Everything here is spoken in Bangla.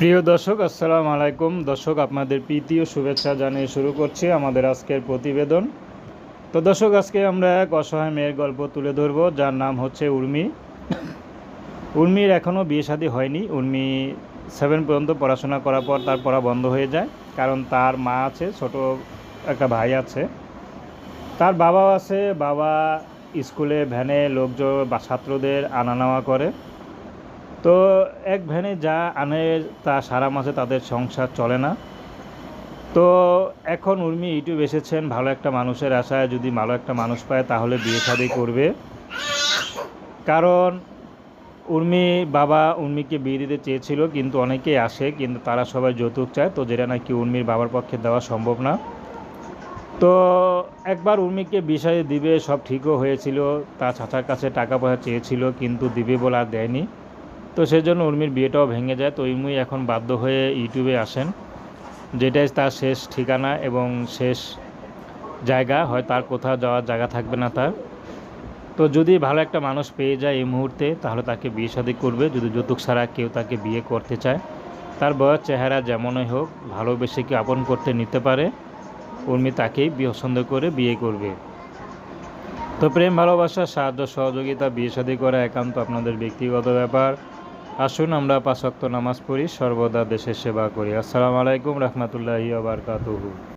প্রিয় দর্শক, আসসালামু আলাইকুম। দর্শক, আপনাদের প্রীতি ও শুভেচ্ছা জানিয়ে শুরু করছি আমাদের আজকের প্রতিবেদন। তো দর্শক, আজকে আমরা এক অসহায় মেয়ের গল্প তুলে ধরবো, যার নাম হচ্ছে উর্মি। উর্মির এখনও বিয়ে শাদী হয়নি। উর্মি সেভেন পর্যন্ত পড়াশোনা করার পর তার পড়া বন্ধ হয়ে যায়, কারণ তার মা আছে, ছোট একটা ভাই আছে। তার বাবাও আছে, বাবা স্কুলে ভ্যানে লোকজন বা ছাত্রদের আনা নেওয়া করে। তো এক ভ্যানে যা আনে, তা সারা মাসে তাদের সংসার চলে না। তো এখন উর্মি ইউটিউব এসেছেন, ভালো একটা মানুষের আশায় যদি ভালো একটা মানুষ পায়, তাহলে বিয়ে শাদী করবে। কারণ উর্মি বাবা উর্মিকে বিয়ে দিতে চেয়েছিল, কিন্তু অনেকেই আসে, কিন্তু তারা সবাই যৌতুক চায়। তো যেটা নাকি উর্মির বাবার পক্ষে দেওয়া সম্ভব না। তো একবার উর্মিকে বিষয়ে দিবে, সব ঠিকও হয়েছিল। তার চাচার কাছে টাকা পয়সা চেয়েছিল, কিন্তু দিবে বলে আর দেয়নি। তো সেই জন্য উর্মির বিয়েটাও ভেঙে যায়। তো উর্মি এখন বাধ্য হয়ে ইউটিউবে আসেন। যেটাই তার শেষ ঠিকানা এবং শেষ জায়গা, হয় তার কোথাও যাওয়ার জায়গা থাকবে না তার। তো যদি ভালো একটা মানুষ পেয়ে যায় এই মুহূর্তে, তাহলে তাকে বিয়ে শাদী করবে। যদি যৌতুক ছাড়া কেউ তাকে বিয়ে করতে চায়, তার বয়স, চেহারা যেমনই হোক, ভালোবেসে কেউ আপন করতে নিতে পারে। উর্মি তাকেই পছন্দ করে বিয়ে করবে। তো প্রেম, ভালোবাসা, সাহায্য, সহযোগিতা, বিয়ে শাদী করা একান্ত আপনাদের ব্যক্তিগত ব্যাপার। আসুন আমরা পাঁচক্ত নামাজ পড়ি সর্বদা দেশের সেবা করি। আসসালামু আলাইকুম রহমতুল্লাহি আবরকাতুহু